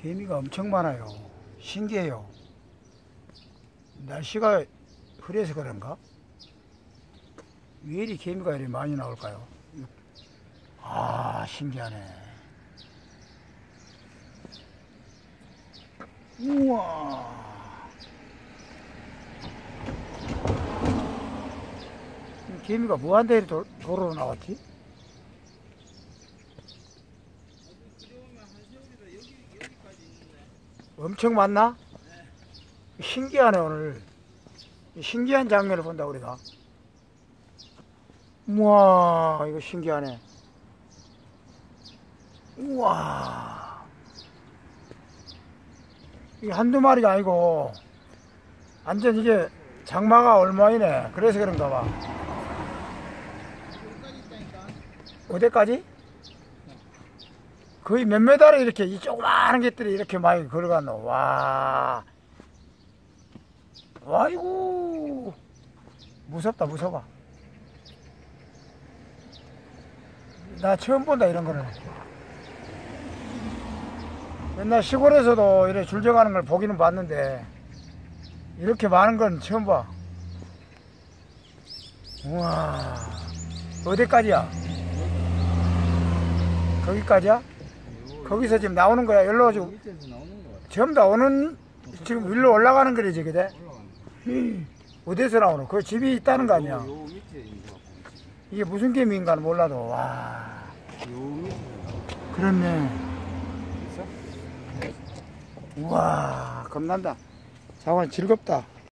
개미가 엄청 많아요. 신기해요. 날씨가 흐려서 그런가? 왜 이리 개미가 이렇게 많이 나올까요? 아, 신기하네. 우와. 이 개미가 무한대로 도- 도로로 나왔지? 엄청 많나? 신기하네 오늘. 신기한 장면을 본다 우리가. 우와 이거 신기하네. 우와. 이게 한두 마리가 아니고 완전 이게 장마가 얼마이네. 그래서 그런가 봐. 어디까지? 거의 몇 메달에 이렇게 이 조그마한 것들이 이렇게 많이 걸어갔노. 와. 와이고. 무섭다, 무서워. 나 처음 본다, 이런 거는. 맨날 시골에서도 이렇게 줄져가는 걸 보기는 봤는데, 이렇게 많은 건 처음 봐. 우와. 어디까지야? 거기까지야? 거기서 지금 나오는 거야. 일로 지금. 전부 다 오는 지금 위로 올라가는 거지 그대. 올라가는 어디서 나오노? 그 집이 있다는 거 아니야? 이게 무슨 개미인가는 몰라도 와 그렇네. 우와 겁난다. 자원 즐겁다.